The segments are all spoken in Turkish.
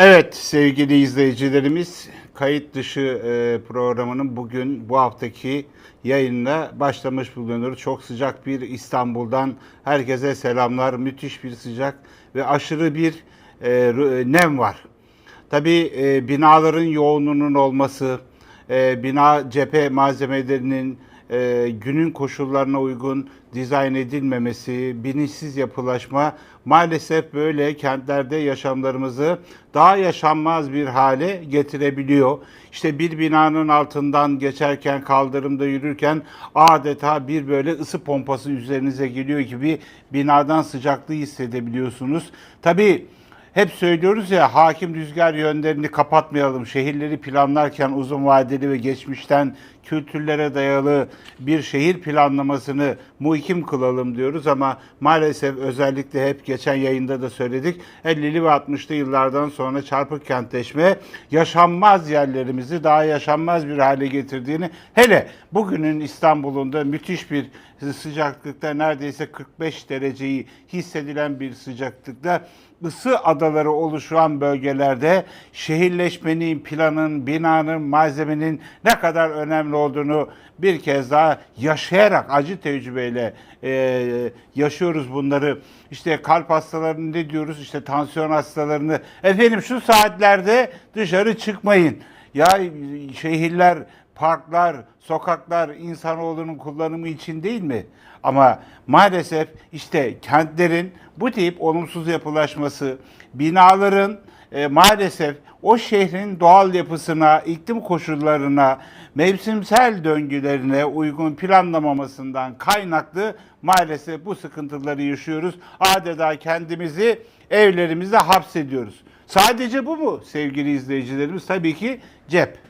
Evet sevgili izleyicilerimiz kayıt dışı e, programının bugün bu haftaki yayınına başlamış bulunuyoruz. Çok sıcak bir İstanbul'dan herkese selamlar. Müthiş bir sıcak ve aşırı bir e, rü- nem var. Tabii e, binaların yoğunluğunun olması, e, bina cephe malzemelerinin e, günün koşullarına uygun dizayn edilmemesi, bilinçsiz yapılaşma maalesef böyle kentlerde yaşamlarımızı daha yaşanmaz bir hale getirebiliyor. İşte bir binanın altından geçerken, kaldırımda yürürken adeta bir böyle ısı pompası üzerinize geliyor gibi binadan sıcaklığı hissedebiliyorsunuz. Tabii hep söylüyoruz ya hakim rüzgar yönlerini kapatmayalım. Şehirleri planlarken uzun vadeli ve geçmişten kültürlere dayalı bir şehir planlamasını muhkim kılalım diyoruz ama maalesef özellikle hep geçen yayında da söyledik. 50'li ve 60'lı yıllardan sonra çarpık kentleşme yaşanmaz yerlerimizi daha yaşanmaz bir hale getirdiğini hele bugünün İstanbul'unda müthiş bir sıcaklıkta neredeyse 45 dereceyi hissedilen bir sıcaklıkta ısı adaları oluşan bölgelerde şehirleşmenin, planın, binanın, malzemenin ne kadar önemli olduğunu bir kez daha yaşayarak acı tecrübeyle e, yaşıyoruz bunları. İşte kalp hastalarını ne diyoruz? İşte tansiyon hastalarını. Efendim şu saatlerde dışarı çıkmayın. Ya şehirler, parklar, sokaklar insanoğlunun kullanımı için değil mi? Ama maalesef işte kentlerin bu tip olumsuz yapılaşması, binaların e, maalesef o şehrin doğal yapısına, iklim koşullarına, mevsimsel döngülerine uygun planlamamasından kaynaklı maalesef bu sıkıntıları yaşıyoruz. Adeta kendimizi evlerimizde hapsediyoruz. Sadece bu mu sevgili izleyicilerimiz? Tabii ki cep.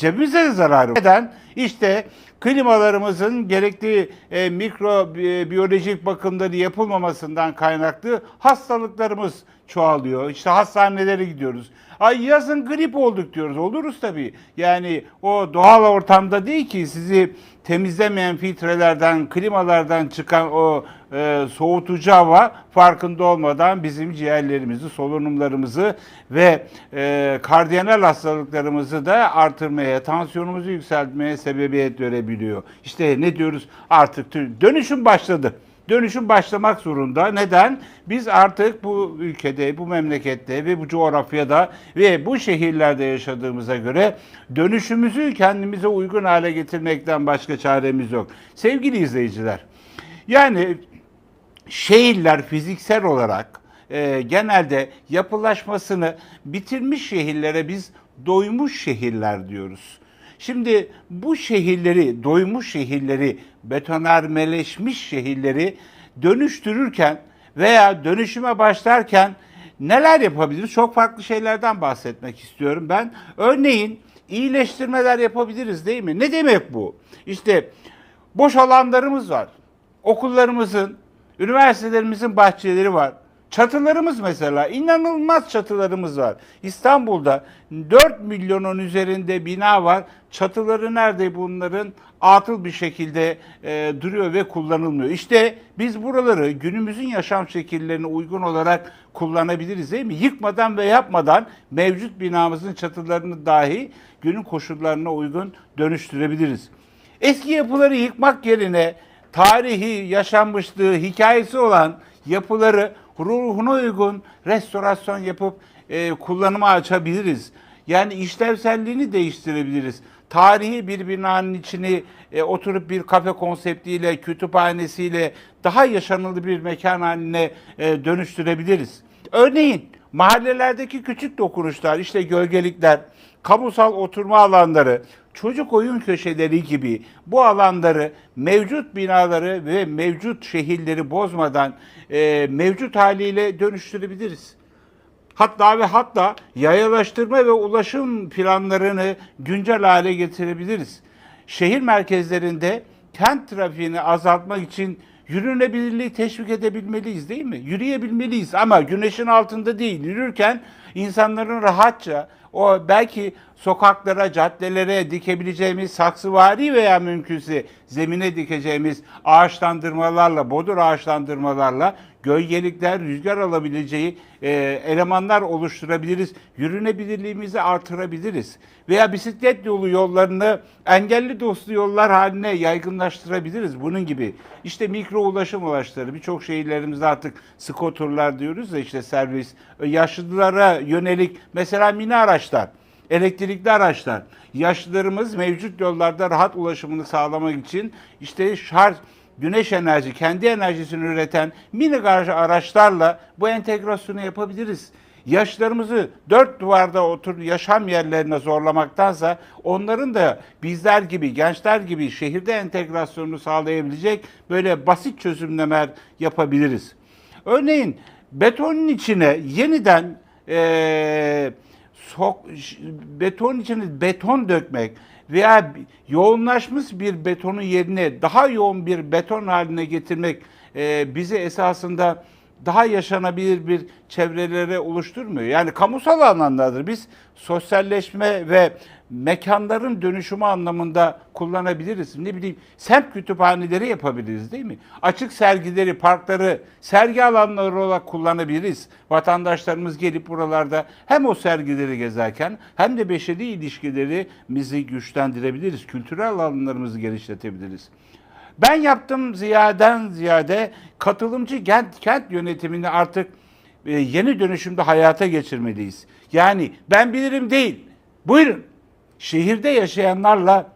Cebimize de zararı var. Neden? İşte klimalarımızın gerekli e, mikro bi- biyolojik bakımları yapılmamasından kaynaklı hastalıklarımız çoğalıyor. İşte hastanelere gidiyoruz. Ay yazın grip olduk diyoruz. Oluruz tabii. Yani o doğal ortamda değil ki sizi temizlemeyen filtrelerden, klimalardan çıkan o e, soğutucu hava farkında olmadan bizim ciğerlerimizi, solunumlarımızı ve e, kardiyanal hastalıklarımızı da artırmaya, tansiyonumuzu yükseltmeye sebebiyet verebiliyor. İşte ne diyoruz artık dönüşüm başladı. Dönüşüm başlamak zorunda. Neden? Biz artık bu ülkede, bu memlekette ve bu coğrafyada ve bu şehirlerde yaşadığımıza göre dönüşümüzü kendimize uygun hale getirmekten başka çaremiz yok. Sevgili izleyiciler, yani şehirler fiziksel olarak e, genelde yapılaşmasını bitirmiş şehirlere biz doymuş şehirler diyoruz. Şimdi bu şehirleri, doymuş şehirleri, betonarmeleşmiş şehirleri dönüştürürken veya dönüşüme başlarken neler yapabiliriz? Çok farklı şeylerden bahsetmek istiyorum ben. Örneğin iyileştirmeler yapabiliriz değil mi? Ne demek bu? İşte boş alanlarımız var. Okullarımızın, üniversitelerimizin bahçeleri var. Çatılarımız mesela inanılmaz çatılarımız var. İstanbul'da 4 milyonun üzerinde bina var. Çatıları nerede bunların? Atıl bir şekilde e, duruyor ve kullanılmıyor. İşte biz buraları günümüzün yaşam şekillerine uygun olarak kullanabiliriz değil mi? Yıkmadan ve yapmadan mevcut binamızın çatılarını dahi günün koşullarına uygun dönüştürebiliriz. Eski yapıları yıkmak yerine tarihi, yaşanmışlığı, hikayesi olan yapıları ruhuna uygun restorasyon yapıp e, kullanıma açabiliriz. Yani işlevselliğini değiştirebiliriz. Tarihi bir binanın içini e, oturup bir kafe konseptiyle, kütüphanesiyle daha yaşanılı bir mekan haline e, dönüştürebiliriz. Örneğin mahallelerdeki küçük dokunuşlar, işte gölgelikler, kamusal oturma alanları, çocuk oyun köşeleri gibi bu alanları mevcut binaları ve mevcut şehirleri bozmadan e, mevcut haliyle dönüştürebiliriz. Hatta ve hatta yayalaştırma ve ulaşım planlarını güncel hale getirebiliriz. Şehir merkezlerinde kent trafiğini azaltmak için yürünebilirliği teşvik edebilmeliyiz değil mi? Yürüyebilmeliyiz ama güneşin altında değil. Yürürken insanların rahatça O belki sokaklara, caddelere dikebileceğimiz saksıvari veya mümkünse zemine dikeceğimiz ağaçlandırmalarla, bodur ağaçlandırmalarla gölgelikler, rüzgar alabileceği e, elemanlar oluşturabiliriz. Yürünebilirliğimizi artırabiliriz. Veya bisiklet yolu yollarını engelli dostu yollar haline yaygınlaştırabiliriz. Bunun gibi. İşte mikro ulaşım araçları. Birçok şehirlerimizde artık skoturlar diyoruz da işte servis. Yaşlılara yönelik mesela mini araçlar. Elektrikli araçlar. Yaşlılarımız mevcut yollarda rahat ulaşımını sağlamak için işte şarj güneş enerji, kendi enerjisini üreten mini garaj araçlarla bu entegrasyonu yapabiliriz. Yaşlarımızı dört duvarda otur yaşam yerlerine zorlamaktansa onların da bizler gibi, gençler gibi şehirde entegrasyonunu sağlayabilecek böyle basit çözümlemeler yapabiliriz. Örneğin betonun içine yeniden eee sok, beton içine beton dökmek veya yoğunlaşmış bir betonun yerine daha yoğun bir beton haline getirmek e, bizi esasında daha yaşanabilir bir çevrelere oluşturmuyor. Yani kamusal alanlardır. Biz sosyalleşme ve mekanların dönüşümü anlamında kullanabiliriz. Ne bileyim semt kütüphaneleri yapabiliriz değil mi? Açık sergileri, parkları sergi alanları olarak kullanabiliriz. Vatandaşlarımız gelip buralarda hem o sergileri gezerken hem de beşeri ilişkilerimizi güçlendirebiliriz. Kültürel alanlarımızı genişletebiliriz. Ben yaptım ziyaden ziyade katılımcı kent, kent yönetimini artık e, yeni dönüşümde hayata geçirmeliyiz. Yani ben bilirim değil. Buyurun. Şehirde yaşayanlarla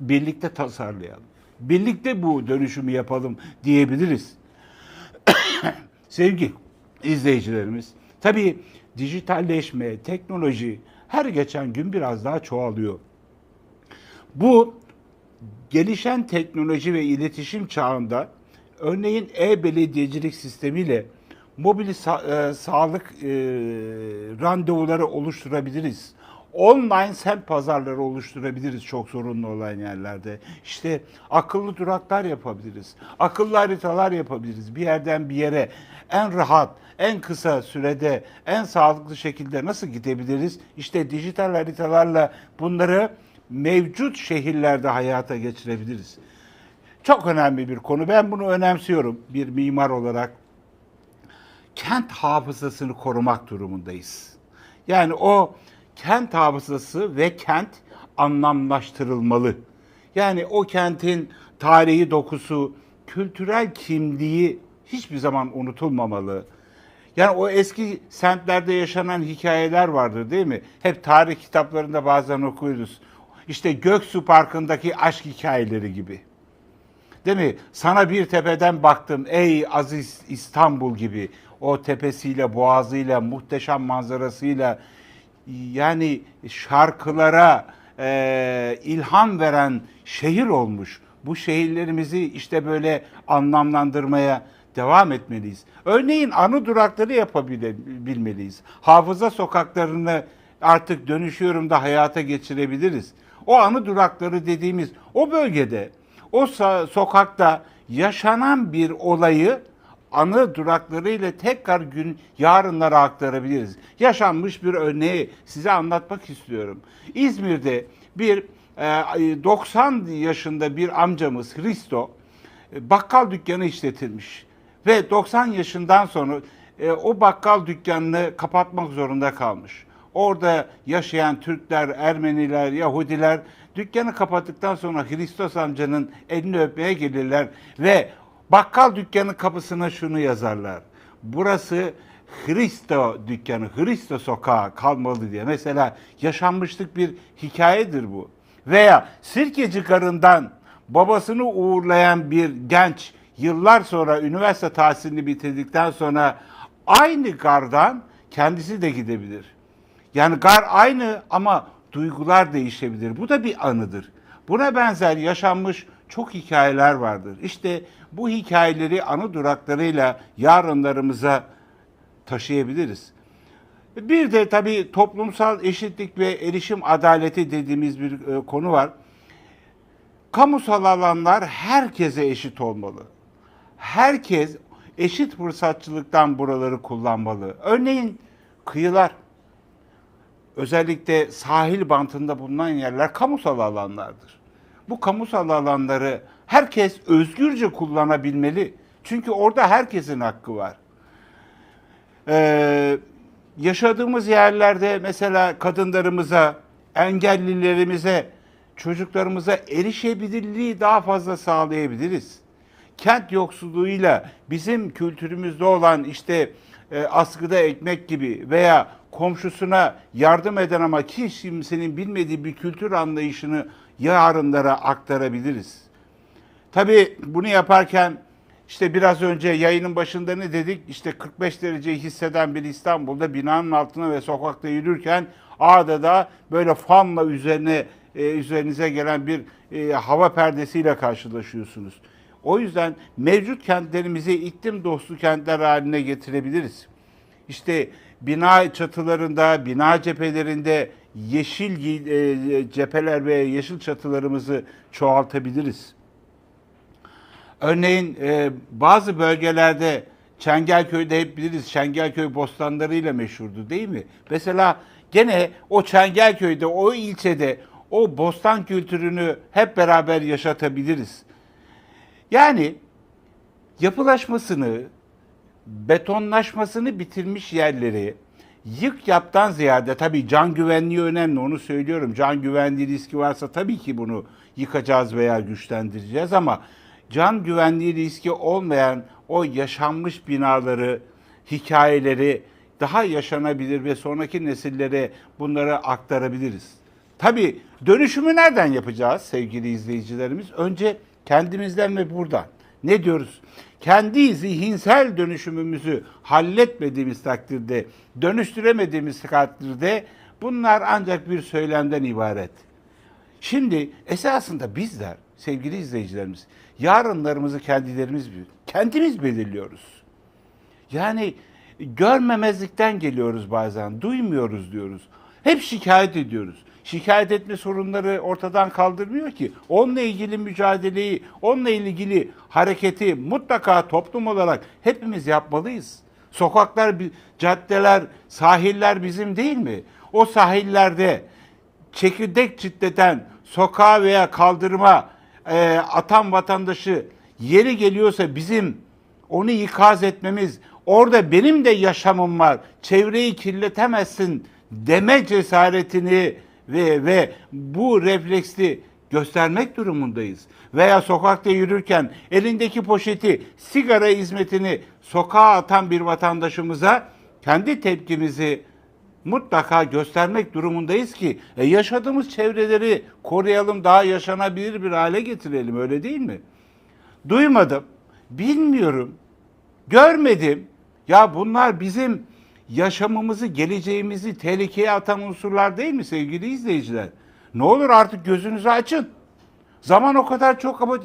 birlikte tasarlayalım. Birlikte bu dönüşümü yapalım diyebiliriz. Sevgi izleyicilerimiz. Tabii dijitalleşme, teknoloji her geçen gün biraz daha çoğalıyor. Bu gelişen teknoloji ve iletişim çağında örneğin e-belediyecilik sistemiyle mobil sa- e, sağlık e, randevuları oluşturabiliriz. Online semt pazarları oluşturabiliriz çok sorunlu olan yerlerde. İşte akıllı duraklar yapabiliriz. Akıllı haritalar yapabiliriz. Bir yerden bir yere en rahat, en kısa sürede, en sağlıklı şekilde nasıl gidebiliriz? İşte dijital haritalarla bunları mevcut şehirlerde hayata geçirebiliriz. Çok önemli bir konu. Ben bunu önemsiyorum bir mimar olarak. Kent hafızasını korumak durumundayız. Yani o kent hafızası ve kent anlamlaştırılmalı. Yani o kentin tarihi dokusu, kültürel kimliği hiçbir zaman unutulmamalı. Yani o eski semtlerde yaşanan hikayeler vardır değil mi? Hep tarih kitaplarında bazen okuyoruz. İşte Göksu Parkı'ndaki aşk hikayeleri gibi. Değil mi? Sana bir tepeden baktım ey aziz İstanbul gibi. O tepesiyle, boğazıyla, muhteşem manzarasıyla yani şarkılara e, ilham veren şehir olmuş. Bu şehirlerimizi işte böyle anlamlandırmaya devam etmeliyiz. Örneğin anı durakları yapabilmeliyiz. Hafıza sokaklarını artık dönüşüyorum da hayata geçirebiliriz. O anı durakları dediğimiz o bölgede, o sokakta yaşanan bir olayı anı duraklarıyla tekrar gün yarınlara aktarabiliriz. Yaşanmış bir örneği size anlatmak istiyorum. İzmir'de bir 90 e, yaşında bir amcamız Hristo e, bakkal dükkanı işletilmiş ve 90 yaşından sonra e, o bakkal dükkanını kapatmak zorunda kalmış. Orada yaşayan Türkler, Ermeniler, Yahudiler dükkanı kapattıktan sonra Hristos amcanın elini öpmeye gelirler ve bakkal dükkanı kapısına şunu yazarlar. Burası Hristo dükkanı, Hristo sokağı kalmalı diye. Mesela yaşanmışlık bir hikayedir bu. Veya Sirkeci Garı'ndan babasını uğurlayan bir genç yıllar sonra üniversite tahsilini bitirdikten sonra aynı gardan kendisi de gidebilir. Yani gar aynı ama duygular değişebilir. Bu da bir anıdır. Buna benzer yaşanmış çok hikayeler vardır. İşte bu hikayeleri anı duraklarıyla yarınlarımıza taşıyabiliriz. Bir de tabii toplumsal eşitlik ve erişim adaleti dediğimiz bir e, konu var. Kamusal alanlar herkese eşit olmalı. Herkes eşit fırsatçılıktan buraları kullanmalı. Örneğin kıyılar özellikle sahil bantında bulunan yerler kamusal alanlardır. Bu kamusal alanları herkes özgürce kullanabilmeli. Çünkü orada herkesin hakkı var. Ee, yaşadığımız yerlerde mesela kadınlarımıza, engellilerimize, çocuklarımıza erişebilirliği daha fazla sağlayabiliriz. Kent yoksulluğuyla bizim kültürümüzde olan işte e, askıda ekmek gibi veya komşusuna yardım eden ama hiç kimsenin bilmediği bir kültür anlayışını yarınlara aktarabiliriz. Tabii bunu yaparken işte biraz önce yayının başında ne dedik? İşte 45 dereceyi hisseden bir İstanbul'da binanın altına ve sokakta yürürken adeta böyle fanla üzerine e, üzerinize gelen bir e, hava perdesiyle karşılaşıyorsunuz. O yüzden mevcut kentlerimizi iklim dostu kentler haline getirebiliriz. İşte bina çatılarında, bina cephelerinde yeşil gi- e, cepheler ve yeşil çatılarımızı çoğaltabiliriz. Örneğin e, bazı bölgelerde Çengelköy'de hep biliriz Çengelköy bostanlarıyla meşhurdu değil mi? Mesela gene o Çengelköy'de, o ilçede o bostan kültürünü hep beraber yaşatabiliriz. Yani yapılaşmasını, betonlaşmasını bitirmiş yerleri yık yaptan ziyade tabii can güvenliği önemli onu söylüyorum. Can güvenliği riski varsa tabii ki bunu yıkacağız veya güçlendireceğiz ama can güvenliği riski olmayan o yaşanmış binaları, hikayeleri daha yaşanabilir ve sonraki nesillere bunları aktarabiliriz. Tabii dönüşümü nereden yapacağız sevgili izleyicilerimiz? Önce kendimizden ve buradan. Ne diyoruz? Kendi zihinsel dönüşümümüzü halletmediğimiz takdirde, dönüştüremediğimiz takdirde bunlar ancak bir söylemden ibaret. Şimdi esasında bizler sevgili izleyicilerimiz yarınlarımızı kendilerimiz kendimiz belirliyoruz. Yani görmemezlikten geliyoruz bazen, duymuyoruz diyoruz. Hep şikayet ediyoruz. Şikayet etme sorunları ortadan kaldırmıyor ki. Onunla ilgili mücadeleyi, onunla ilgili hareketi mutlaka toplum olarak hepimiz yapmalıyız. Sokaklar, caddeler, sahiller bizim değil mi? O sahillerde çekirdek çitleten sokağa veya kaldırıma e, atan vatandaşı yeri geliyorsa bizim onu ikaz etmemiz, orada benim de yaşamım var, çevreyi kirletemezsin deme cesaretini ve ve bu refleksli göstermek durumundayız. Veya sokakta yürürken elindeki poşeti, sigara hizmetini sokağa atan bir vatandaşımıza kendi tepkimizi mutlaka göstermek durumundayız ki e, yaşadığımız çevreleri koruyalım, daha yaşanabilir bir hale getirelim öyle değil mi? Duymadım, bilmiyorum, görmedim. Ya bunlar bizim yaşamımızı, geleceğimizi tehlikeye atan unsurlar değil mi sevgili izleyiciler? Ne olur artık gözünüzü açın. Zaman o kadar çok ama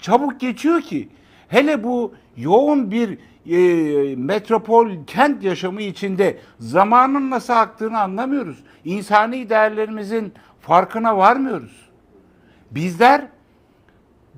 çabuk geçiyor ki. Hele bu yoğun bir e, metropol kent yaşamı içinde zamanın nasıl aktığını anlamıyoruz. İnsani değerlerimizin farkına varmıyoruz. Bizler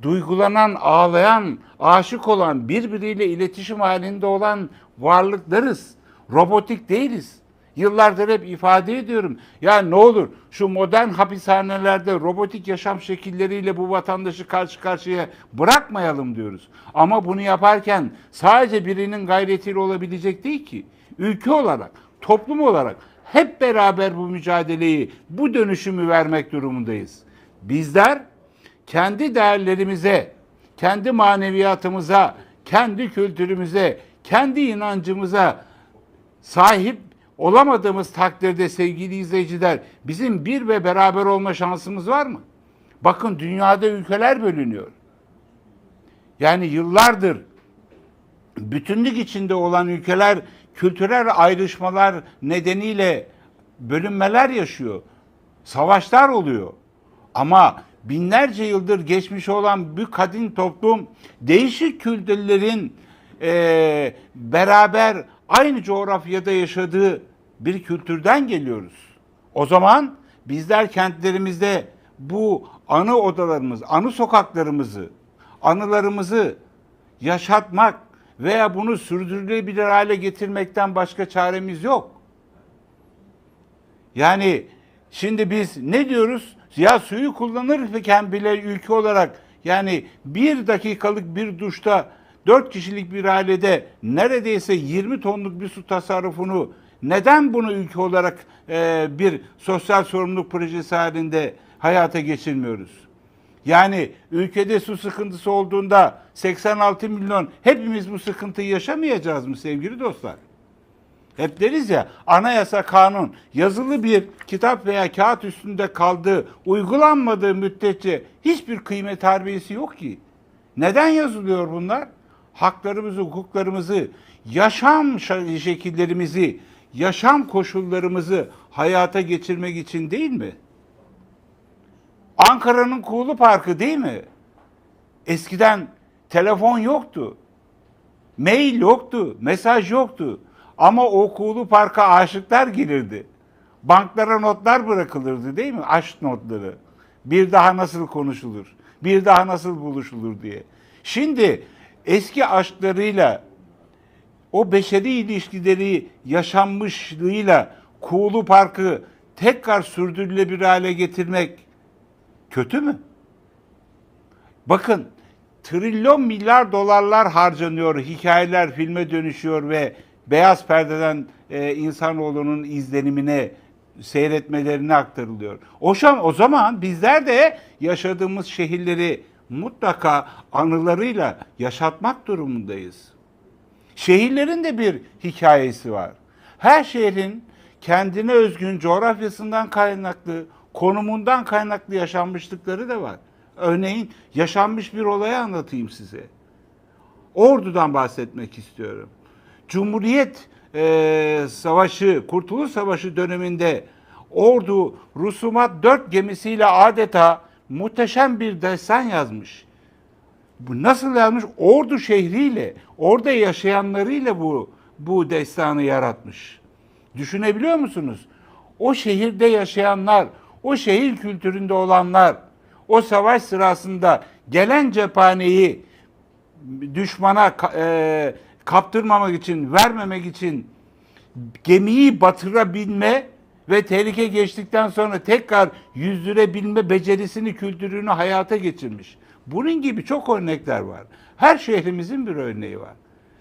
duygulanan, ağlayan, aşık olan, birbiriyle iletişim halinde olan varlıklarız. Robotik değiliz. Yıllardır hep ifade ediyorum. Ya ne olur şu modern hapishanelerde robotik yaşam şekilleriyle bu vatandaşı karşı karşıya bırakmayalım diyoruz. Ama bunu yaparken sadece birinin gayretiyle olabilecek değil ki. Ülke olarak, toplum olarak hep beraber bu mücadeleyi, bu dönüşümü vermek durumundayız. Bizler kendi değerlerimize, kendi maneviyatımıza, kendi kültürümüze, kendi inancımıza sahip olamadığımız takdirde sevgili izleyiciler bizim bir ve beraber olma şansımız var mı? Bakın dünyada ülkeler bölünüyor. Yani yıllardır bütünlük içinde olan ülkeler kültürel ayrışmalar nedeniyle bölünmeler yaşıyor. Savaşlar oluyor. Ama binlerce yıldır geçmiş olan bu kadın toplum değişik kültürlerin e, beraber aynı coğrafyada yaşadığı bir kültürden geliyoruz. O zaman bizler kentlerimizde bu anı odalarımız, anı sokaklarımızı, anılarımızı yaşatmak veya bunu sürdürülebilir hale getirmekten başka çaremiz yok. Yani şimdi biz ne diyoruz? Ya suyu kullanırken bile ülke olarak yani bir dakikalık bir duşta dört kişilik bir ailede neredeyse 20 tonluk bir su tasarrufunu neden bunu ülke olarak e, bir sosyal sorumluluk projesi halinde hayata geçirmiyoruz? Yani ülkede su sıkıntısı olduğunda 86 milyon hepimiz bu sıkıntıyı yaşamayacağız mı sevgili dostlar? Hep deriz ya anayasa kanun yazılı bir kitap veya kağıt üstünde kaldığı, uygulanmadığı müddetçe hiçbir kıymet harbiyesi yok ki. Neden yazılıyor bunlar? Haklarımızı, hukuklarımızı, yaşam şa- şekillerimizi, yaşam koşullarımızı hayata geçirmek için değil mi? Ankara'nın Kuğulu Parkı değil mi? Eskiden telefon yoktu. Mail yoktu, mesaj yoktu. Ama o Kuğulu Park'a aşıklar gelirdi. Banklara notlar bırakılırdı değil mi? Aşk notları. Bir daha nasıl konuşulur? Bir daha nasıl buluşulur diye. Şimdi eski aşklarıyla o beşeri ilişkileri yaşanmışlığıyla Kuğulu Park'ı tekrar sürdürülebilir hale getirmek kötü mü? Bakın trilyon milyar dolarlar harcanıyor, hikayeler filme dönüşüyor ve beyaz perdeden e, insanoğlunun izlenimine seyretmelerine aktarılıyor. O, o zaman bizler de yaşadığımız şehirleri mutlaka anılarıyla yaşatmak durumundayız. Şehirlerin de bir hikayesi var. Her şehrin kendine özgün coğrafyasından kaynaklı, konumundan kaynaklı yaşanmışlıkları da var. Örneğin yaşanmış bir olayı anlatayım size. Ordu'dan bahsetmek istiyorum. Cumhuriyet e, Savaşı, Kurtuluş Savaşı döneminde Ordu Rusumat 4 gemisiyle adeta muhteşem bir destan yazmış. Bu nasıl yazmış? Ordu şehriyle, orada yaşayanlarıyla bu bu destanı yaratmış. Düşünebiliyor musunuz? O şehirde yaşayanlar, o şehir kültüründe olanlar, o savaş sırasında gelen cephaneyi düşmana e, kaptırmamak için, vermemek için gemiyi batırabilme ve tehlike geçtikten sonra tekrar yüzdürebilme becerisini, kültürünü hayata geçirmiş. Bunun gibi çok örnekler var. Her şehrimizin bir örneği var.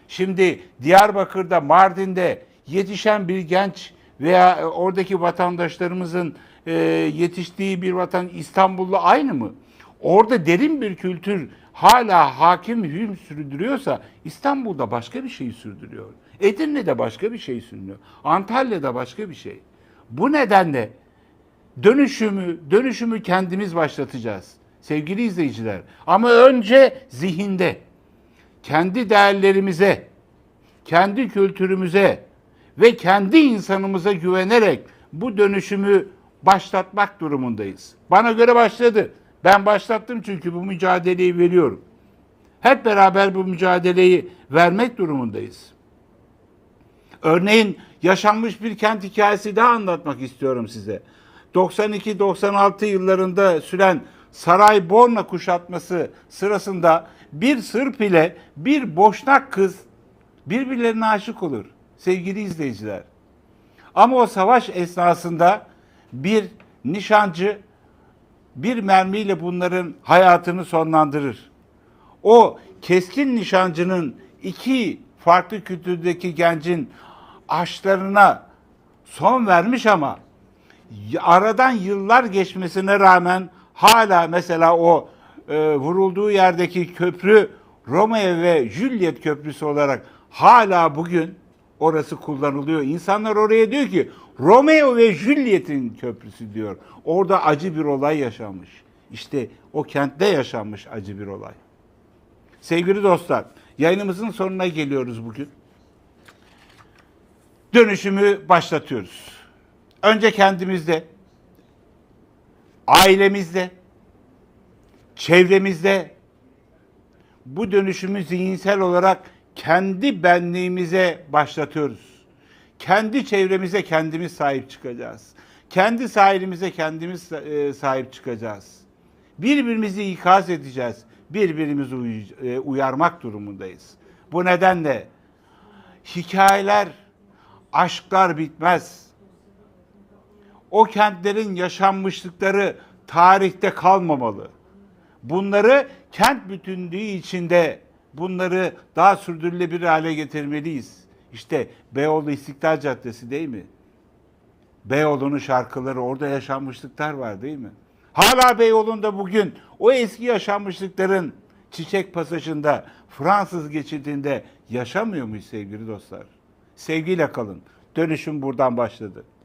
Şimdi Diyarbakır'da, Mardin'de yetişen bir genç veya e, oradaki vatandaşlarımızın e, yetiştiği bir vatan İstanbul'la aynı mı? Orada derin bir kültür hala hakim hüküm sürdürüyorsa İstanbul'da başka bir şey sürdürüyor. Edirne'de başka bir şey sürdürüyor. Antalya'da başka bir şey. Bu nedenle dönüşümü dönüşümü kendimiz başlatacağız sevgili izleyiciler. Ama önce zihinde kendi değerlerimize, kendi kültürümüze ve kendi insanımıza güvenerek bu dönüşümü başlatmak durumundayız. Bana göre başladı. Ben başlattım çünkü bu mücadeleyi veriyorum. Hep beraber bu mücadeleyi vermek durumundayız. Örneğin yaşanmış bir kent hikayesi daha anlatmak istiyorum size. 92-96 yıllarında süren Sarayborna kuşatması sırasında bir Sırp ile bir Boşnak kız birbirlerine aşık olur sevgili izleyiciler. Ama o savaş esnasında bir nişancı bir mermiyle bunların hayatını sonlandırır. O keskin nişancının iki farklı kültürdeki gencin aşklarına son vermiş ama aradan yıllar geçmesine rağmen hala mesela o e, vurulduğu yerdeki köprü Romeo ve Juliet köprüsü olarak hala bugün orası kullanılıyor. İnsanlar oraya diyor ki Romeo ve Juliet'in köprüsü diyor. Orada acı bir olay yaşanmış. İşte o kentte yaşanmış acı bir olay. Sevgili dostlar, yayınımızın sonuna geliyoruz bugün. Dönüşümü başlatıyoruz. Önce kendimizde, ailemizde, çevremizde bu dönüşümü zihinsel olarak kendi benliğimize başlatıyoruz. Kendi çevremize kendimiz sahip çıkacağız. Kendi sahilimize kendimiz e, sahip çıkacağız. Birbirimizi ikaz edeceğiz. Birbirimizi e, uyarmak durumundayız. Bu nedenle hikayeler, aşklar bitmez. O kentlerin yaşanmışlıkları tarihte kalmamalı. Bunları kent bütünlüğü içinde bunları daha sürdürülebilir hale getirmeliyiz. İşte Beyoğlu İstiklal Caddesi değil mi? Beyoğlu'nun şarkıları orada yaşanmışlıklar var değil mi? Hala Beyoğlu'nda bugün o eski yaşanmışlıkların Çiçek Pasajı'nda Fransız geçidinde yaşamıyor muyuz sevgili dostlar? Sevgiyle kalın. Dönüşüm buradan başladı.